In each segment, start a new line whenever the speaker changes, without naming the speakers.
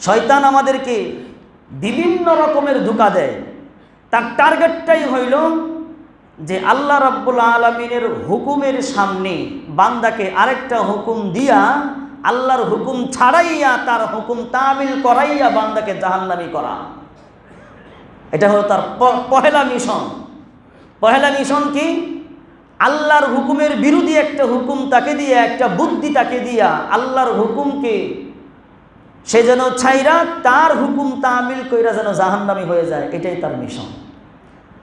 শয়তান আমাদেরকে বিভিন্ন রকমের ধোকা দেয়। তার টার্গেটটাই হইল যে আল্লাহ রাব্বুল আলমিনের হুকুমের সামনে বান্দাকে আরেকটা হুকুম দিয়া, আল্লাহর হুকুম ছাড়াইয়া তার হুকুম তামিল করাইয়া বান্দাকে জাহান্নামি করা। এটা হলো তার পহেলা মিশন। পহেলা মিশন কি? আল্লাহর হুকুমের বিরোধী একটা হুকুম তাকে দিয়ে, একটা বুদ্ধি তাকে দিয়া আল্লাহর হুকুমকে সে যেন ছাইরা তার হুকুম তামিল কইরা যেন জাহান্নামি হয়ে যায়, এটাই তার মিশন।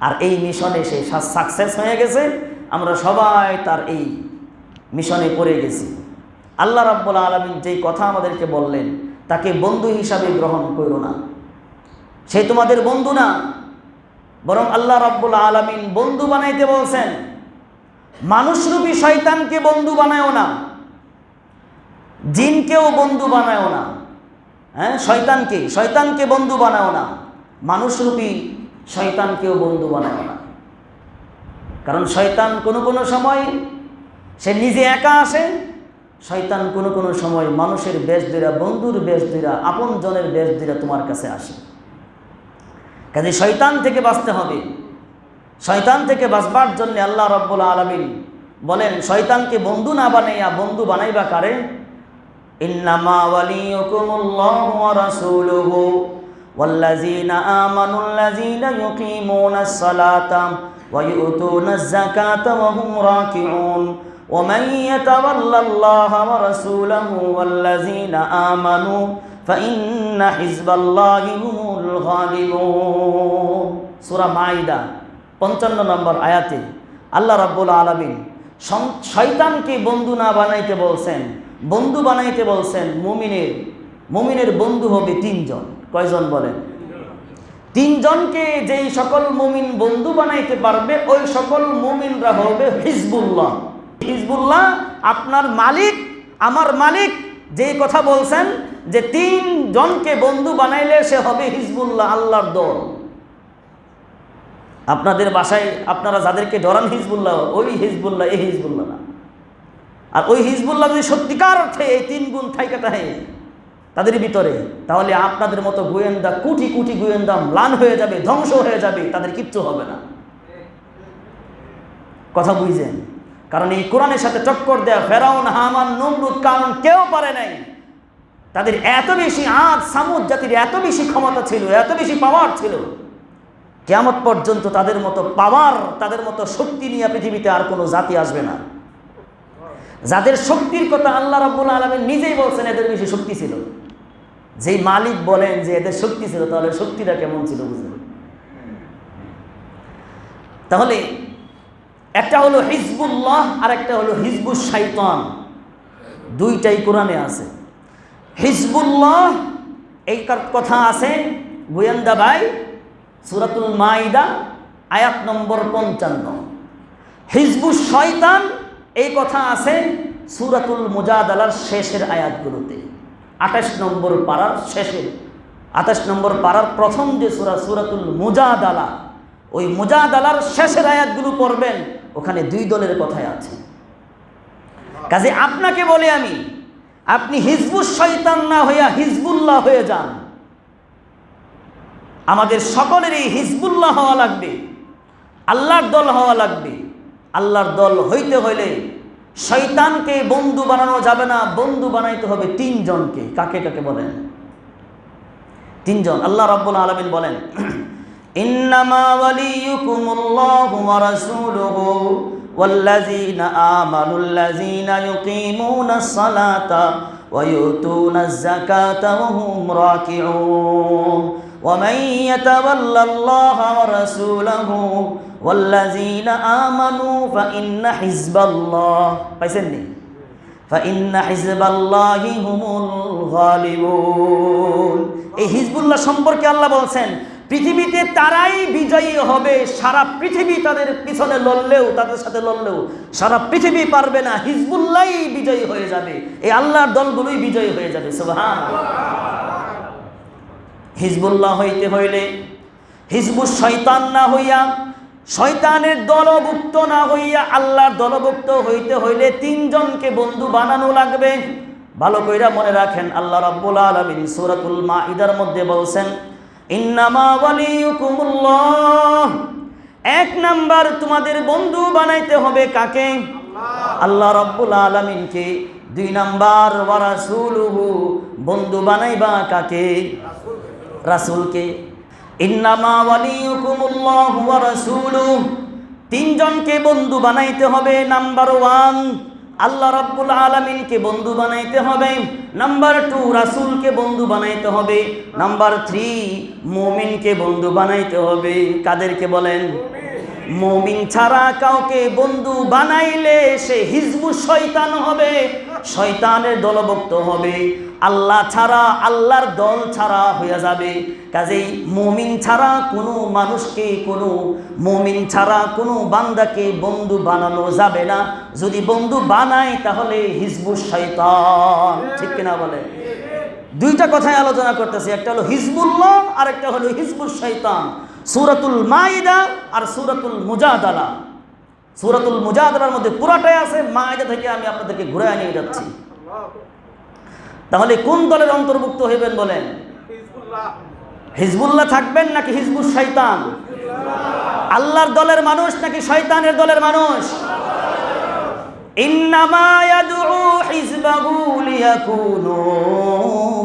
আর এই মিশনে সে সাকসেস হয়ে গেছে, আমরা সবাই তার এই মিশনে পড়ে গেছি। আল্লাহ রাব্বুল আলমিন যেই কথা আমাদেরকে বললেন, তাকে বন্ধু হিসাবে গ্রহণ করো না। সে তোমাদের বন্ধু না, বরং আল্লাহ রাব্বুল আলমিন বন্ধু বানাইতে বলছেন। মানুষরূপী শয়তানকে বন্ধু বানায়ও না, জিনকেও বন্ধু বানায়ও না। হ্যাঁ? শয়তানকে শয়তানকে বন্ধু বানাও না। মানুষরূপী শয়তানকেও বন্ধু বানাও না। কারণ শয়তান কোনো কোনো সময় সে নিজে একা আসে, শয়তান কোনো কোনো সময় মানুষের বেশ দিরা বন্ধুর বেশ দিরা আপন জনের বেশ দিরা তোমার কাছে আসে। কাজে শয়তান থেকে বাঁচতে হবে। শয়তান থেকে বাঁচবার জন্য আল্লাহ রব্বুল আলমিন বলেন, শয়তানকে বন্ধু না বানাইয়া বন্ধু বানাইবা কারে? ইন্নামা ওয়ালিয়ুকুমুল্লাহু ওয়া রাসূলুহু ওয়াল্লাযীনা আমানুল্লাযীনা ইউকিমুনাস সালাতা ওয়া ইউতুনাজ যাকাতা ওয়া হুম রাকিউন ومن يتولى الله ورسوله والذين آمنوا فإن حزب الله هم الغالبون সূরা মাইদা পঞ্চান্ন নম্বর আয়াতে আল্লাহ রাব্বুল আলামিন সম- শয়তানকে বন্ধু না বানাইতে বলছেন বন্ধু বানাইতে বলছেন মুমিনের মুমিনের বন্ধু হবে তিনজন। কয়জন বলেন? তিনজনকে যেই সকল মুমিন বন্ধু বানাইতে পারবে, ওই সকল মুমিনরা হবে হিজবুল্লাহ। হিজবুল্লাহ আপনার মালিক, আমার মালিক, যেই কথা বলছেন যে তিন জনকে বন্ধু বানাইলে সে হবে হিজবুল্লাহ, আল্লাহর দল। আপনাদের বাসায় আপনারা যাদেরকে ডরান হিজবুল্লাহ, ওই হিজবুল্লাহ, এই হিজবুল্লাহ না। আর ওই হিজবুল্লাহ যদি সত্যিকার অর্থে এই তিন গুণ থাইকা থাকে তাদের ভিতরে, তাহলে আপনাদের মতো গোয়েন্দা, কোটি কোটি গোয়েন্দা ম্লান হয়ে যাবে, ধ্বংস হয়ে যাবে, তাদের কিচ্ছু হবে না। কথা বুঝছেন কারণ এই কোরআনের সাথে টক্কর দেয়া ফেরাউন, হামান, নমরুদ কারণ কেউ পারে নাই। তাদের এত বেশি আজ সামুদ জাতির এত বেশি ক্ষমতা ছিল, এত বেশি পাওয়ার ছিল। কেয়ামত পর্যন্ত তাদের মতো পাওয়ার তাদের মতো শক্তি নিয়ে পৃথিবীতে আর কোনো জাতি আসবে না। যাদের শক্তির কথা আল্লাহ রাব্বুল আলমের নিজেই বলছেন, এদের বেশি শক্তি ছিল। যেই মালিক বলেন যে এদের শক্তি ছিল, তাহলে শক্তিটা কেমন ছিল বুঝলেন? তাহলে একটা হলো হিজবুল্লাহ, আর একটা হলো হিজবুল শাইতান। দুইটাই কোরআনে আছে। হিজবুল্লাহ, এই কথা আছে, গোয়েন্দা ভাই, সুরাতুল মাইদা, আয়াত নম্বর পঞ্চান্ন। হিজবুল শয়তান এই কথা আছে সুরাতুল মুজাদালার শেষের আয়াতগুলোতে। আঠাশ নম্বর পাড়ার শেষের আঠাশ নম্বর পাড়ার প্রথম যে সুরা, সুরাতুল মুজাদালা, ওই মুজাদালার শেষের আয়াতগুলো পড়বেন, ওখানে দুই দলের কথাই আছে। কাজে আপনাকে বলে আমি, আপনি হিজবুল শয়তান না হইয়া হিজবুল্লাহ হয়ে যান। আমাদের সকলের এই হিজবুল্লাহ হওয়া লাগবে, আল্লাহর দল হওয়া লাগবে। আল্লাহর দল হইতে হইলে শয়তানকে বন্ধু বানানো যাবে না বন্ধু বানাইতে হবে তিনজনকে কাকে কাকে বলেন তিনজন আল্লাহ রাব্বুল আলামিন বলেন ইন্নামা ওয়ালিয়ুকুমুল্লাহু ওয়া রাসূলুহু والذين آمنوا الذين يقيمون الصلاة ويؤتون الزكاة وهم راكعون ومن يتول الله ورسوله ওয়াল্লাযীনা আমানু ফা ইন্না হিজবাল্লাহ। পাইছেন নি ফা ইন্না হিজবাল্লাহি হুমুল গালিবুন। এই হিজবুল্লাহ সম্পর্কে আল্লাহ বলছেন, পৃথিবীতে তারাই বিজয়ী হবে, সারা পৃথিবী তাদের পিছনে লড়লেও, তাদের সাথে লড়লেও, সারা পৃথিবী পারবে না, হিজবুল্লাহই বিজয়ী হয়ে যাবে। এই আল্লাহর দলগুলোই বিজয়ী হয়ে যাবে সোহান হিজবুল্লাহ হইতে হইলে হিজবুল শৈতান না হইয়া শয়তানের দলভুক্ত না হইয়া আল্লাহর দলভুক্ত হইতে হইলে তিনজনকে বন্ধু বানানো লাগবে। ভালো কইরা মনে রাখেন, আল্লাহ রাব্বুল আলামিন সূরাতুল মাইদার মধ্যে বলছেন এক নাম্বার তোমাদের বন্ধু বানাইতে হবে কাকে? আল্লাহ রাব্বুল আলামিনকে। দুই নাম্বার, ওয়া রাসূলুহু। বন্ধু বানাইবা কাকে? রাসূলকে। ইন্নামা ওয়ালিয়ুকুমুল্লাহু ওয়া রাসূলুহু। তিনজনকে বন্ধু বানাইতে হবে, নাম্বার ওয়ান, আল্লাহ রাব্বুল আলামিনকে বন্ধু বানাইতে হবে, নাম্বার টু, রাসূলকে বন্ধু বানাইতে হবে, নাম্বার থ্রি, মুমিনকে বন্ধু বানাইতে হবে। কাদেরকে বলেন? মুমিন ছাড়া কাউকে বন্ধু বানাইলে সে হিজবু শয়তান হবে, শয়তানের দলভুক্ত হবে। আল্লাহ ছাড়া, আল্লাহর দল ছাড়া হয়ে যাবে। কাজেই মুমিন ছাড়া কোনো মানুষকে, কোনো মুমিন ছাড়া কোনো বান্দাকে বন্ধু বানানো যাবে না। যদি বন্ধু বানায়, তাহলে হিজবু শয়তান। ঠিক কিনা বলে? দুইটা কথায় আলোচনা করতেছি। একটা হলো হিজবুল্লাহ আর একটা হলো হিজবুল শৈতান সুরাতুল মাইদা আর সুরাতুল মুজাদালা। সুরাতুল মুজাদালার মধ্যে পুরাটাই আছে। মাইদা থেকে আমি আপনাদেরকে ঘুরে নিয়ে যাচ্ছি। তাহলে কোন দলের অন্তর্ভুক্ত হইবেন বলেন? হিজবুল্লাহ। থাকবেন নাকি হিজবুল শৈতান আল্লাহর দলের মানুষ নাকি শয়তানের দলের মানুষ?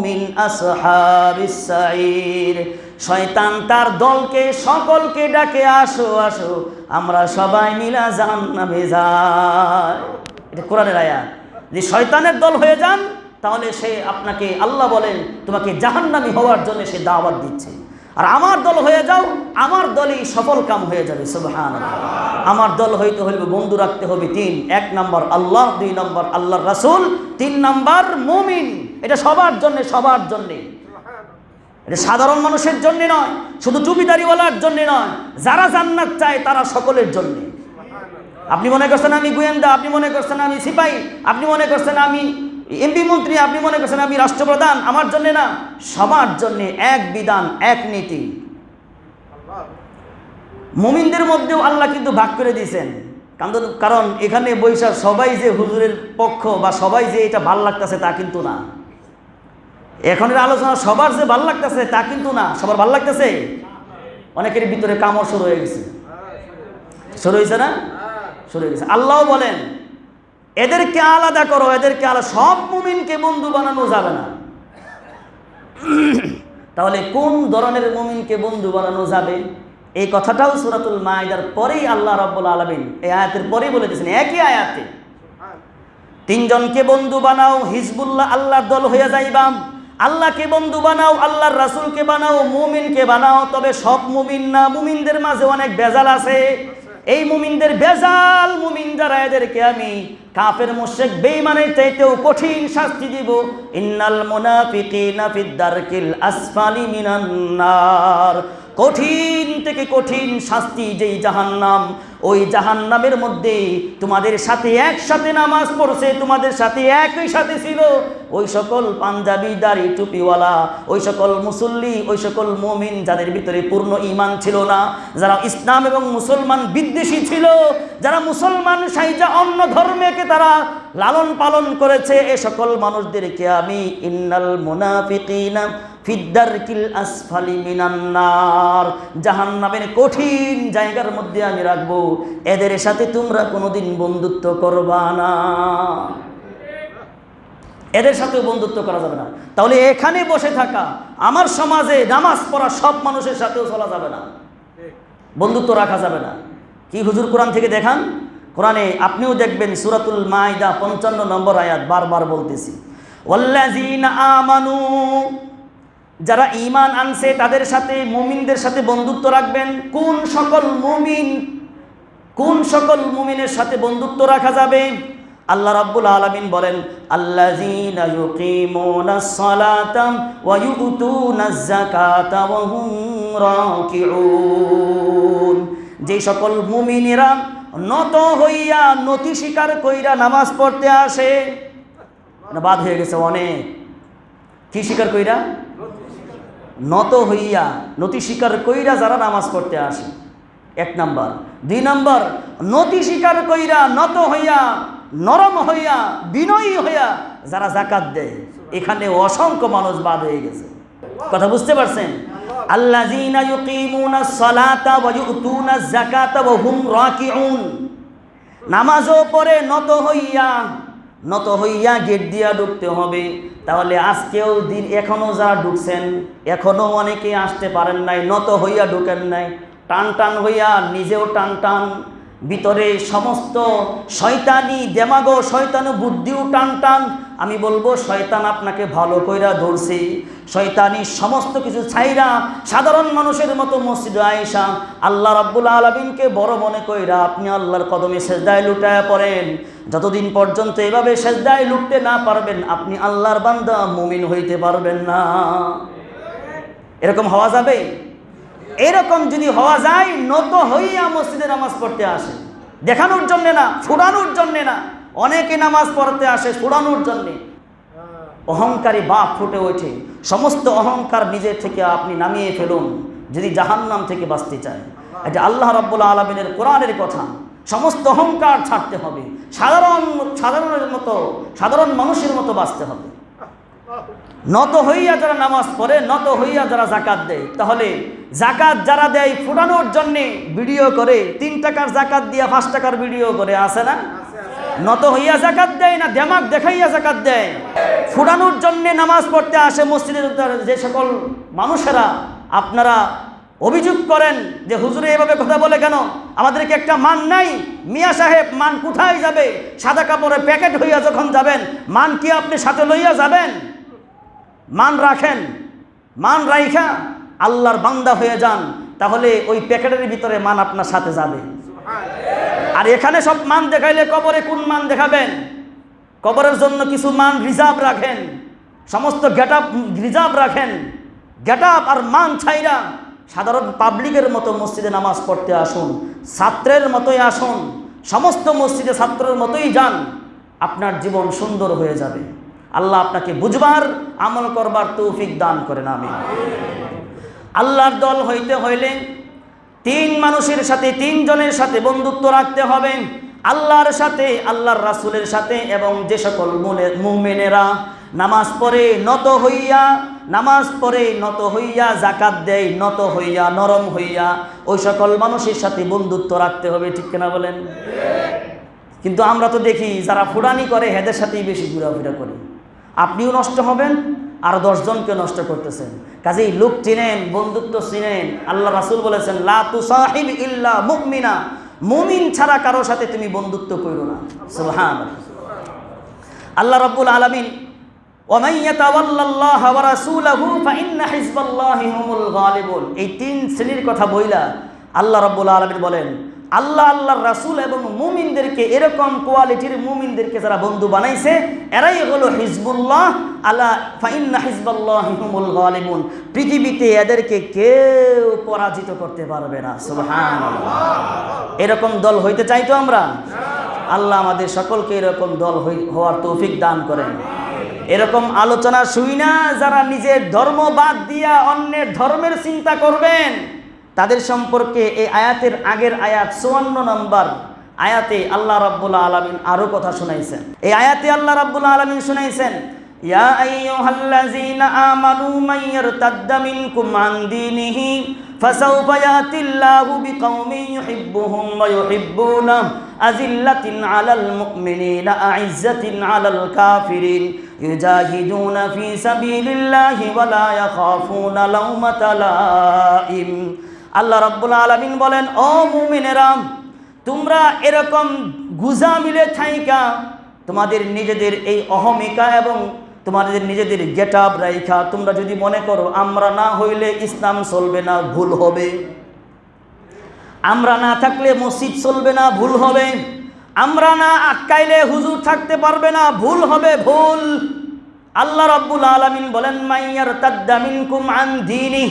মিন শয়তান তার দলকে সকলকে ডাকে আসো আসো আমরা সবাই মিলা জাহান্নামে যাই। এটা কোরআনের আয়াত। যে শয়তানের দল হয়ে যান তাহলে সে আপনাকে আল্লাহ বলেন, তোমাকে জাহান্নামী হওয়ার জন্য সে দাওয়াত দিচ্ছে। আর আমার দল হয়ে যাও, আমার দলই সফল কাম হয়ে যাবে সুবহান আমার দল হইতে হইবে, বন্ধু রাখতে হবে তিন। এক নম্বর আল্লাহ, দুই নম্বর আল্লাহর রাসূল, তিন নম্বর মুমিন। এটা সবার জন্য, সবার জন্যে। এটা সাধারণ মানুষের জন্য নয়, শুধু টুপিদারিওয়ালার জন্য নয়, যারা জান্নাত চায় তারা সকলের জন্য। আপনি মনে করছেন আমি গোয়েন্দা, আপনি মনে করছেন আমি সিপাহী, আপনি মনে করছেন আমি এমপি মন্ত্রী, আপনি মনে করছেন আমি রাষ্ট্রপ্রধান? আমার জন্য না, সবার জন্য এক বিধান, এক নীতি। মুমিনদের মধ্যেও আল্লাহ কিন্তু ভাগ করে দিয়েছেন। কারণ- কারণ এখানে বৈশাখ সবাই যে হুজুরের পক্ষ বা সবাই যে এটা ভালো লাগতেছে তা কিন্তু না। এখনের আলোচনা সবার যে ভালো লাগতেছে তা কিন্তু না। সবার ভালো লাগতেছে? অনেকের ভিতরে কামড় শুরু হয়ে গেছে। শুরু হয়েছে না? শুরু হয়ে গেছে। আল্লাহ বলেন এদেরকে আলাদা করো, এদেরকে আলাদা। সব মুমিনকে বন্ধু বানানো যাবে না। তাহলে কোন ধরনের মুমিনকে বন্ধু বানানো যাবে? এই কথাটাও সুরাতুল মাইদার পরেই আল্লাহ রাব্বুল আলামিন এই আয়াতের পরেই বলে দিয়েছেন, একই আয়াতে। তিনজনকে বন্ধু বানাও, হিজবুল্লাহ আল্লাহর দল হয়ে যাইবাম আল্লাহকে বন্ধু বানাও, আল্লাহর রাসূলকে বানাও, মুমিনকে বানাও, তবে সব মুমিন না, মুমিনদের মাঝে অনেক বেজাল আছে। এই মুমিনদের বেজাল মুমিন যারা এদেরকে আমি কাফের মোশেক বেইমানের চাইতেও কঠিন শাস্তি দিব। ইন্নাল মুনাফিকিনা ফিদ দারকিল আসফালি মিনান নার। কঠিন থেকে কঠিন শাস্তি যেই জাহান্নাম, ওই জাহান্নামের মধ্যে তোমাদের সাথে একসাথে নামাজ পড়ছে, তোমাদের সাথে একই সাথে ছিল। ওই সকল পাঞ্জাবি, দাড়ি, টুপিওয়ালা, ওই সকল মুসল্লি, ওই সকল মমিন যাদের ভিতরে পূর্ণ ইমান ছিল না, যারা ইসলাম এবং মুসলমান বিদ্বেষী ছিল, যারা মুসলমান সাইজা অন্য ধর্মেকে তারা লালন পালন করেছে, এ সকল মানুষদেরকে আমি ইন্নাল মুনাফিকিনা ফিদ্দারকিল আসফালি মিনান্নার জাহান্নামের কঠিন জায়গার মধ্যে আমি রাখব। এদের সাথে তোমরা কোনোদিন বন্ধুত্ব করবা না। এদের সাথেও বন্ধুত্ব করা যাবে না। তাহলে এখানে বসে থাকা, আমার সমাজে নামাজ পড়া সব মানুষের সাথেও চলা যাবে না। বন্ধুত্ব রাখা যাবে না। কি হুজুর কোরআন থেকে দেখান? কোরআনে আপনিও দেখবেন সুরাতুল মাইদা পঞ্চান্ন নম্বর আয়াত বারবার বলতেছি। ওয়াল্লাযীনা আমানু যারা ঈমান আনছে, তাদের সাথে মুমিনদের সাথে বন্ধুত্ব রাখবেন। কোন সকল মুমিন, কোন সকল মুমিনের সাথে বন্ধুত্ব রাখা যাবে? আল্লাহ রাব্বুল আলামিন বলেন, আল্লাযীনা ইউকিমুনাস সালাতা ওয়া ইউতুনাজ যাকাতা ওয়া হুম রাকিউন। যে সকল মুমিনেরা নত হইয়া নতি স্বীকার কইরা নামাজ পড়তে আসে না বাদ হয়ে গেছে অনেক। কি স্বীকার কইরা? নত হইয়া নতি স্বীকার কইরা যারা নামাজ পড়তে আসে। এক নাম্বার। দুই নাম্বার, নতি স্বীকার কইরা নত হইয়া, নরম হইয়া, বিনয়ী হইয়া যারা জাকাত দেয়, এখানে অসংখ্য মানুষ বাদ হয়ে গেছে। কথা বুঝতে পারছেন? নামাজও পড়ে নত হইয়া নত হইয়া গেট দিয়া ঢুকতে হবে। তাহলে আজকেও দিন এখনও যা ঢুকছেন এখনও অনেকে আসতে পারেন নাই, নত হইয়া ঢুকেন নাই। টান টান হইয়া নিজেও টান টান ভিতরে সমস্ত শয়তানি দেমাগো, শয়তানু বুদ্ধিও টান টান। আমি বলব, শয়তান আপনাকে ভালো কইরা ধরছে। শয়তানি সমস্ত কিছু ছাইরা সাধারণ মানুষের মতো মসজিদ আয়েশা, আল্লাহ রাব্বুল আলমিনকে বড় মনে কইরা আপনি আল্লাহর কদমে সেজদায় লুটায় পড়েন। যতদিন পর্যন্ত এভাবে সেজদায় লুটতে না পারবেন, আপনি আল্লাহর বান্দা মুমিন হইতে পারবেন না। এরকম হওয়া যাবে? এরকম যদি হওয়া যায়, নত হইয়া মসজিদে নামাজ পড়তে আসে। দেখানোর জন্যে না ফুরানোর জন্যে না। অনেকে নামাজ পড়তে আসে ফুরানোর জন্যে। অহংকারী বাপ ফুটে ওঠে। সমস্ত অহংকার নিজের থেকে আপনি নামিয়ে ফেলুন, যদি জাহান্নাম থেকে বাঁচতে চায়। এটা আল্লাহ রাব্বুল আলমিনের কোরআনের কথা, সমস্ত অহংকার ছাড়তে হবে। সাধারণ, সাধারণের মতো, সাধারণ মানুষের মতো বাঁচতে হবে। নত হইয়া যারা নামাজ পড়ে, নত হইয়া যারা জাকাত দেয়। তাহলে জাকাত যারা দেয় ফুটানোর জন্যে ভিডিও করে, তিন টাকার জাকাত দিয়া পাঁচ টাকার ভিডিও করে আসে না? নত হইয়া জাকাত দেয় না, দেমাক দেখাইয়া জাকাত দেয়। ফুটানোর জন্যে নামাজ পড়তে আসে মসজিদের যে সকল মানুষেরা আপনারা অভিযোগ করেন যে, হুজুরে, এভাবে কথা বলে কেন? আমাদেরকে একটা মান নাই। মিয়া সাহেব, মান কোথায় যাবে? সাদা কাপড়ে প্যাকেট হইয়া যখন যাবেন, মান কি আপনি সাথে লইয়া যাবেন? মান রাখেন মান রাইখা আল্লাহর বান্দা হয়ে যান তাহলে ওই প্যাকেটের ভিতরে মান আপনার সাথে যাবে। আর এখানে সব মান দেখাইলে কবরে কোন মান দেখাবেন? কবরের জন্য কিছু মান রিজার্ভ রাখেন সমস্ত গেট আপ রিজার্ভ রাখেন গেট আপ আর মান ছাইরা সাধারণ পাবলিকের মতো মসজিদে নামাজ পড়তে আসুন ছাত্রের মতোই আসুন সমস্ত মসজিদে ছাত্রের মতোই যান আপনার জীবন সুন্দর হয়ে যাবে। আল্লাহ আপনাকে বুঝবার, আমল করবার তৌফিক দান করেন আমি আল্লাহর দল হইতে হইলে তিন মানুষের সাথে, তিনজনের সাথে বন্ধুত্ব রাখতে হবে। আল্লাহর সাথে, আল্লাহর রাসুলের সাথে এবং যে সকল মুমেনেরা নামাজ পড়ে নত হইয়া, নামাজ পড়ে নত হইয়া জাকাত দেয় নত হইয়া, নরম হইয়া, ওই সকল মানুষের সাথে বন্ধুত্ব রাখতে হবে, ঠিক কিনা বলেন? কিন্তু আমরা তো দেখি, যারা ফুরানি করে, হেদের সাথেই বেশি ঘোরাফেরা করি। আপনিও নষ্ট হবেন, আর দশজনকে নষ্ট করতেছেন। কাজেই লোক চিনেন, বন্ধুত্ব চিনেন, আল্লাহ রাসুল বলেছেন লাতু সাহিব ইল্লা মুকমিনা মুমিন ছাড়া কারোর সাথে তুমি বন্ধুত্ব করো না। সুহান আল্লাহ রব্বুল আলমিন এই তিন শ্রেণির কথা বইলা আল্লাহ রব্বুল আলমিন বলেন আল্লাহ আল্লাহর রাসূল এবং মুমিনদেরকে এরকম কোয়ালিটির মুমিনদেরকে যারা বন্ধু বানাইছে, এরাই হলো হিজবুল্লাহ আল্লাহ ফাইন্না হিজবাল্লাহি হুমুল গালিবুন। পৃথিবীতে এদেরকে কেউ পরাজিত করতে পারবে না, সুবহানাল্লাহ। এরকম দল হইতে চাই তো আমরা? আল্লাহ আমাদের সকলকে এরকম দল হওয়ার তৌফিক দান করেন। এরকম আলোচনা শুই না, যারা নিজের ধর্ম বাদ দিয়া অন্যের ধর্মের চিন্তা করবেন। তাদের সম্পর্কে এই আয়াতের আগের আয়াত চুয়ান্ন নম্বর আয়াতে আল্লাহ রাব্বুল আলামিন আরো কথা শুনাইছেন এই আয়াতে আল্লাহ রাব্বুল আলামিন শুনাইছেন ইয়া আইয়ুহাল্লাযীনা আমানু মান ইয়ারতাদ্দা মিনকুম আন দীনিহি فسوف ياتي الله بقوم يحبهم ويحبونه أذلة على المؤمنين أعزة على الكافرين يجاهدون في سبيل الله ولا يخافون لومة لائم আল্লাহ রাব্বুল আলামিন বলেন, ও মুমিনেরা, তোমরা এরকম গুজা মিলে থাইকা, তোমাদের নিজেদের এই অহমিকা এবং তোমাদের নিজেদের গেট আপ রাইখা, তোমরা যদি মনে করো, আমরা না হইলে ইসলাম চলবে না, ভুল হবে। আমরা না থাকলে মসজিদ চলবে না, ভুল হবে। আমরা না আটকাইলে হুজুর থাকতে পারবে না, ভুল হবে, ভুল। আল্লাহ রব্বুল আলামিন বলেন মাইয়ার তাদ্দামিনকুম আন দিনী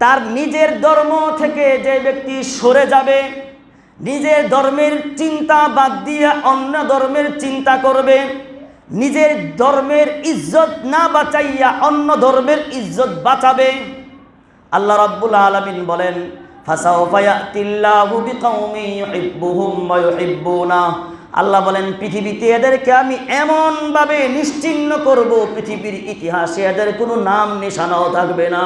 তার নিজের ধর্ম থেকে যে ব্যক্তি সরে যাবে, নিজের ধর্মের চিন্তা বাদ দিয়ে অন্য ধর্মের চিন্তা করবে, নিজের ধর্মের ইজ্জত না বাঁচাইয়া অন্য ধর্মের ইজ্জত বাঁচাবে। আল্লাহ রাব্বুল আলামিন বলেন আল্লাহ বলেন, পৃথিবীতে এদেরকে আমি এমনভাবে নিশ্চিহ্ন করব, পৃথিবীর ইতিহাসে এদের কোনো নাম নিশানাও থাকবে না।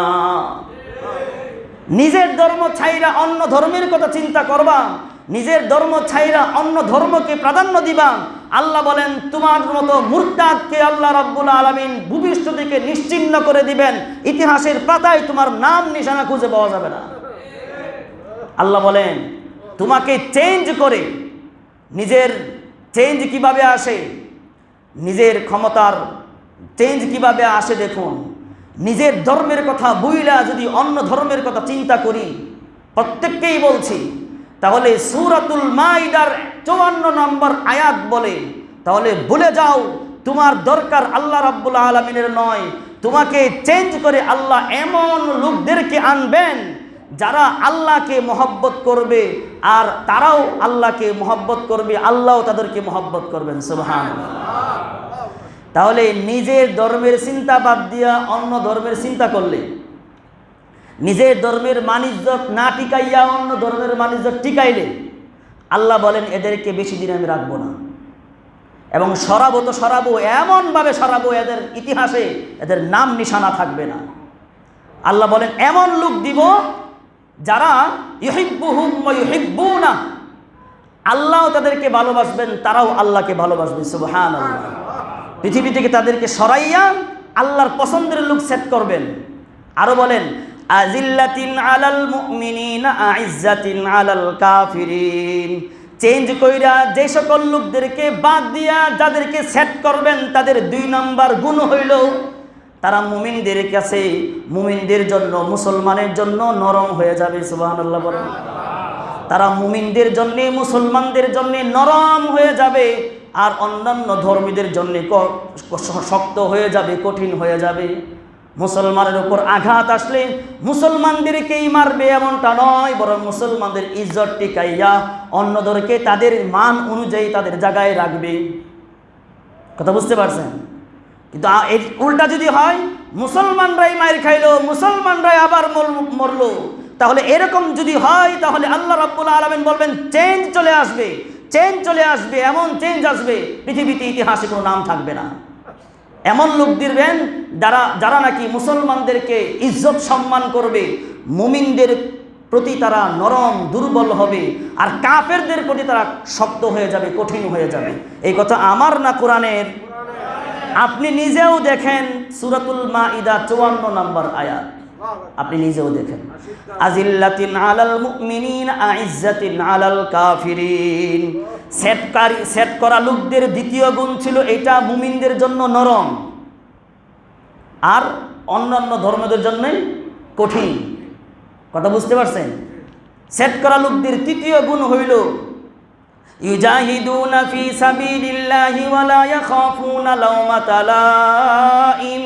নিজের ধর্ম ছাইরা অন্য ধর্মের কথা চিন্তা করবা। নিজের ধর্ম ছাইরা অন্য ধর্মকে প্রাধান্য দিবা। আল্লাহ বলেন, তোমার মতো মুরতাদকে আল্লাহ রাব্বুল আলামিন ভূপৃষ্ঠ থেকে নিশ্চিহ্ন করে দিবেন। ইতিহাসের পাতায় তোমার নাম নিশানা খুঁজে পাওয়া যাবে না। আল্লাহ বলেন, তোমাকে চেঞ্জ করে, নিজের চেঞ্জ কীভাবে আসে, নিজের ক্ষমতার চেঞ্জ কীভাবে আসে দেখুন। নিজের ধর্মের কথা বইলা যদি অন্য ধর্মের কথা চিন্তা করি, প্রত্যেককেই বলছি, তাহলে সুরাতুল মাইদার চৌয়ান্ন নম্বর আয়াত বলে, তাহলে বলে যাও, তোমার দরকার আল্লাহ রাব্বুল আলমিনের নয়। তোমাকে চেঞ্জ করে আল্লাহ এমন লোকদেরকে আনবেন, যারা আল্লাহকে মহব্বত করবে, আর তারাও আল্লাহকে মহব্বত করবে আল্লাহও তাদেরকে মহব্বত করবেন সুবহান তাহলে নিজের ধর্মের চিন্তা বাদ দিয়া অন্য ধর্মের চিন্তা করলে। নিজের ধর্মের মানিজ্য না টিকাইয়া অন্য ধর্মের মানিজ্য টিকাইলে, আল্লাহ বলেন, এদেরকে বেশি দিন আমি রাখব না। এবং সরাবো তো সরাবো, এমনভাবে সরাবো, এদের ইতিহাসে এদের নাম নিশানা থাকবে না। আল্লাহ বলেন, এমন লোক দিব যারা ইহিব্বু না আল্লাহ তাদেরকে ভালোবাসবেন, তারাও আল্লাহকে ভালোবাসবেন সুবহান পৃথিবী থেকে তাদেরকে সরাইয়া আল্লাহর পছন্দের লোক সেট করবেন। আরও বলেন, আজিল্লাতিন আলাল কাফিরিন। চেঞ্জ কইরা যে সকল লোকদেরকে বাদ দিয়া যাদেরকে সেট করবেন, তাদের দুই নাম্বার গুণ হইল, তারা মুমিনদের কাছে, মুমিনদের জন্য, মুসলমানের জন্য নরম হয়ে যাবে, সুবহানাল্লাহ বলেন। তারা মুমিনদের জন্যে, মুসলমানদের জন্যে নরম হয়ে যাবে। আর অন্যান্য ধর্মীদের জন্যে শক্ত হয়ে যাবে, কঠিন হয়ে যাবে। মুসলমানের উপর আঘাত আসলে মুসলমানদেরকেই মারবে এমনটা নয়, বরং মুসলমানদের ইজ্জত টিকাইয়া অন্যদেরকে তাদের মান অনুযায়ী তাদের জায়গায় রাখবে। কথা বুঝতে পারছেন? কিন্তু উল্টা যদি হয়, মুসলমানরাই মায়ের খাইলো, মুসলমানরাই আবার মর- মরলো। তাহলে এরকম যদি হয়, তাহলে আল্লাহ রাব্বুল আলমেন বলবেন চেঞ্জ চলে আসবে। চেঞ্জ চলে আসবে, এমন চেঞ্জ আসবে, পৃথিবীতে ইতিহাসে কোনো নাম থাকবে না। এমন লোক দিবেন যারা যারা নাকি মুসলমানদেরকে ইজ্জত সম্মান করবে, মুমিনদের প্রতি তারা নরম, দুর্বল হবে, আর কাফেরদের প্রতি তারা শক্ত হয়ে যাবে, কঠিন হয়ে যাবে। এই কথা আমার না কোরআনের? আপনি নিজেও দেখেন সুরাতুল মাইদা চুয়ান্ন নম্বর আয়াত। আপনি নিজেও দেখেন। আজিল্লাতিন আলাল মুমিনিন, আইজ্জাতিন আলাল কাফিরিন। সেটকারী সেট করা লোকদের দ্বিতীয় গুণ ছিল এটা মুমিনদের জন্য নরম। আর অন্যান্য ধর্মদের জন্যই কঠিন। কথা বুঝতে পারছেন? সেট করা লোকদের তৃতীয় গুণ হইল, ইউজাহিদুনা ফি সাবিলিল্লাহি ওয়ালা ইয়াখাফুনা লাওমাতা লাইম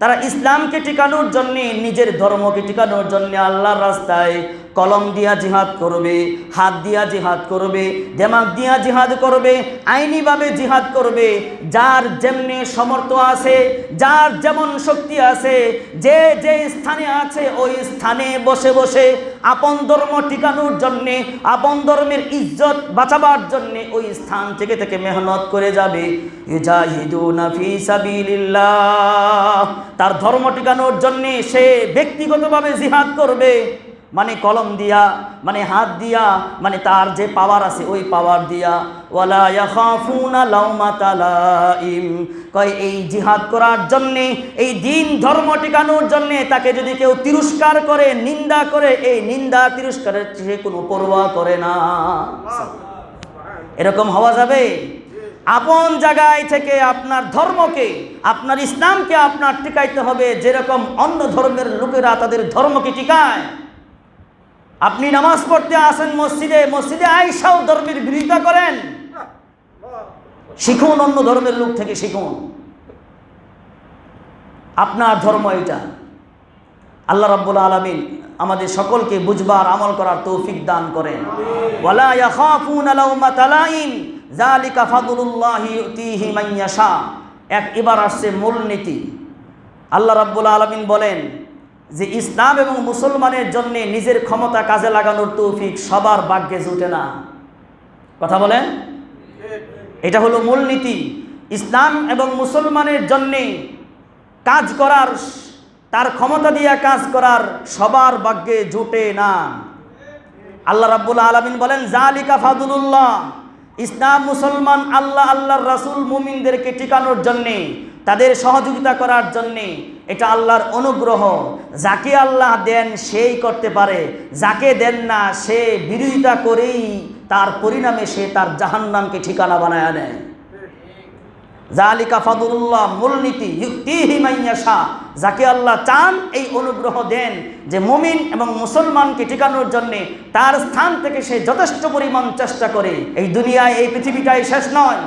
তারা ইসলামকে টিকানোর জন্যে নিজের ধর্মকে টিকানোর জন্যে আল্লাহর রাস্তায় কলম দিয়া জিহাদ করবে, হাত দিয়া জিহাদ করবে দেমাগ দিয়া জিহাদ করবে, আইনিভাবে জিহাদ করবে। যার যেমনি সমর্থ আছে, যার যেমন শক্তি আছে, যে যে স্থানে আছে, ওই স্থানে বসে বসে আপন ধর্ম টিকানোর জন্যে, আপন ধর্মের ইজ্জত বাঁচাবার জন্যে ওই স্থান থেকে থেকে মেহনত করে যাবে। তার ধর্ম টিকানোর জন্যে সে ব্যক্তিগতভাবে জিহাদ করবে। মানে কলম দিয়া মানে হাত দিয়া মানে তার যে পাওয়ার আছে, ওই পাওয়ার দিয়া। কয়, এই জিহাদ করার জন্যে, এই দিন ধর্ম টিকানোর জন্যে তাকে যদি কেউ তিরস্কার করে, নিন্দা করে, এই নিন্দা তিরস্কারের সে কোনো পরোয়া করে না। এরকম হওয়া যাবে? আপন জায়গায় থেকে আপনার ধর্মকে, আপনার ইসলামকে আপনার টিকাইতে হবে, যেরকম অন্য ধর্মের লোকেরা তাদের ধর্মকে টিকায়। আপনি নামাজ পড়তে আসেন মসজিদে মসজিদে আইসাও ধর্মের বিরোধিতা করেন। শিখুন অন্য ধর্মের লোক থেকে শিখুন। আপনার ধর্ম এটা। আল্লাহ রাব্বুল আলামিন আমাদের সকলকে বুঝবার আমল করার তৌফিক দান করেন। এক এবার আসছে মূলনীতি। আল্লাহ রাব্বুল আলামিন বলেন যে ইসলাম এবং মুসলমানের জন্যে নিজের ক্ষমতা কাজে লাগানোর তৌফিক সবার ভাগ্যে জুটে না। কথা বলেন? এটা হলো মূলনীতি ইসলাম এবং মুসলমানের জন্যে কাজ করার, তার ক্ষমতা দিয়ে কাজ করার সবার ভাগ্যে জুটে না। আল্লাহ রাব্বুল আলমিন বলেন জালিকা ফাদুল্লাহ ইসলাম, মুসলমান, আল্লাহ, আল্লাহর রাসূল মুমিনদেরকে টিকানোর জন্যে তাদের সহযোগিতা করার জন্যে এটা আল্লাহর অনুগ্রহ। যাকে আল্লাহ দেন সেই করতে পারে, যাকে দেন না সে বিরোধিতা করেই তার পরিণামে সে তার জাহান্নামকে ঠিকানা বানায় নেয়। জালিকা ফাদুল্লাহ মূলনীতি ইউক্তিহি মাইয়াশা যাকে আল্লাহ চান এই অনুগ্রহ দেন যে মুমিন এবং মুসলমানকে টিকানোর জন্যে তার স্থান থেকে সে যথেষ্ট পরিমাণ চেষ্টা করে। এই দুনিয়ায়, এই পৃথিবীটাই শেষ নয়।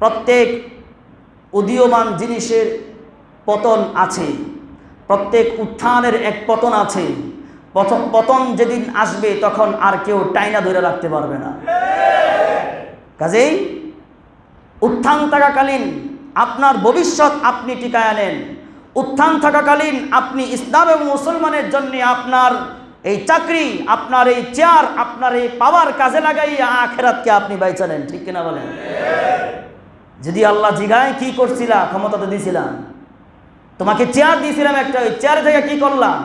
প্রত্যেক উদীয়মান জিনিসের পতন আছে। প্রত্যেক উত্থানের এক পতন আছে। পতন পতন যেদিন আসবে, তখন আর কেউ টাইনা ধরে রাখতে পারবে না। কাজেই উত্থান থাকাকালীন আপনার ভবিষ্যৎ আপনি টিকায় আনেন। উত্থান থাকাকালীন আপনি ইসলাম এবং মুসলমানের জন্য আপনার এই চাকরি, আপনার এই চেয়ার, আপনার এই পাওয়ার কাজে লাগাইয়া আখেরাতকে আপনি বাইচালেন ঠিক কিনা বলেন? যদি আল্লাহ জিগায় কি করছিলা, ক্ষমতা তো দিয়েছিলাম তোমাকে চেয়ার দিয়েছিলাম একটা, ওই চেয়ার থেকে কি করলাম?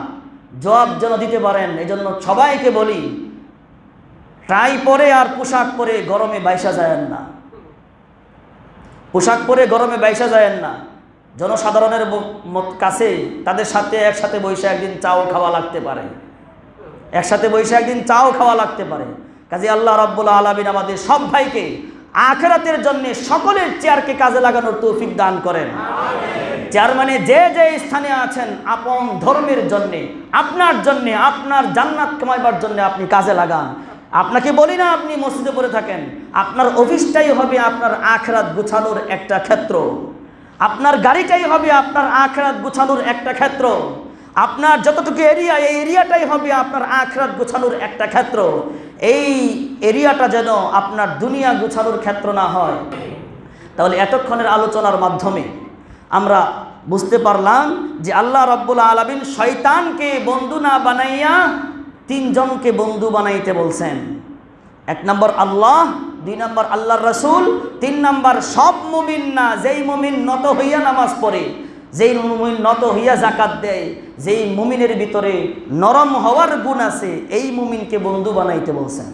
জবাব যেন দিতে পারেন এই জন্য সবাইকে বলি, ট্রাই পরে আর পোশাক পরে গরমে বাইসা যায় না। পোশাক পরে গরমে বাইসা যায় না। জনসাধারণের কাছে, তাদের সাথে একসাথে বসে একদিন চাও খাওয়া লাগতে পারে। একসাথে বসে একদিন চাও খাওয়া লাগতে পারে। কাজে আল্লাহ রাব্বুল আলমিন আমাদের সব ভাইকে আখেরাতের জন্য সকলের চেয়ারকে কাজে লাগানোর তৌফিক দান করেন। চেয়ার মানে যে যে স্থানে আছেন, আপন ধর্মের জন্যে, আপনার জন্যে, আপনার জান্নাত কামাইবার জন্য আপনি কাজে লাগান। আপনাকে বলি না আপনি মসজিদে পড়ে থাকেন, আপনার অফিসটাই হবে আপনার আখরাত গুছানোর একটা ক্ষেত্র। আপনার গাড়িটাই হবে আপনার আখরাত গুছানোর একটা ক্ষেত্র। আপনার যতটুকু এরিয়া এই এরিয়াটাই হবে আপনার আখরাত গোছানোর একটা ক্ষেত্র। এই এরিয়াটা যেন আপনার দুনিয়া গোছানোর ক্ষেত্র না হয়। তাহলে এতক্ষণের আলোচনার মাধ্যমে আমরা বুঝতে পারলাম যে আল্লাহ রব্বুল আলমিন শয়তানকে বন্ধু না বানাইয়া তিনজনকে বন্ধু বানাইতে বলছেন। এক নম্বর আল্লাহ, দুই নম্বর আল্লাহর রসুল, তিন নম্বর সব মুমিন না, যেই মুমিন নত হইয়া নামাজ পড়ে। যেই মুমিন নত হইয়া জাকাত দেয়, যেই মুমিনের ভিতরে নরম হওয়ার গুণ আছে, এই মুমিনকে বন্ধু বানাইতে বলছেন।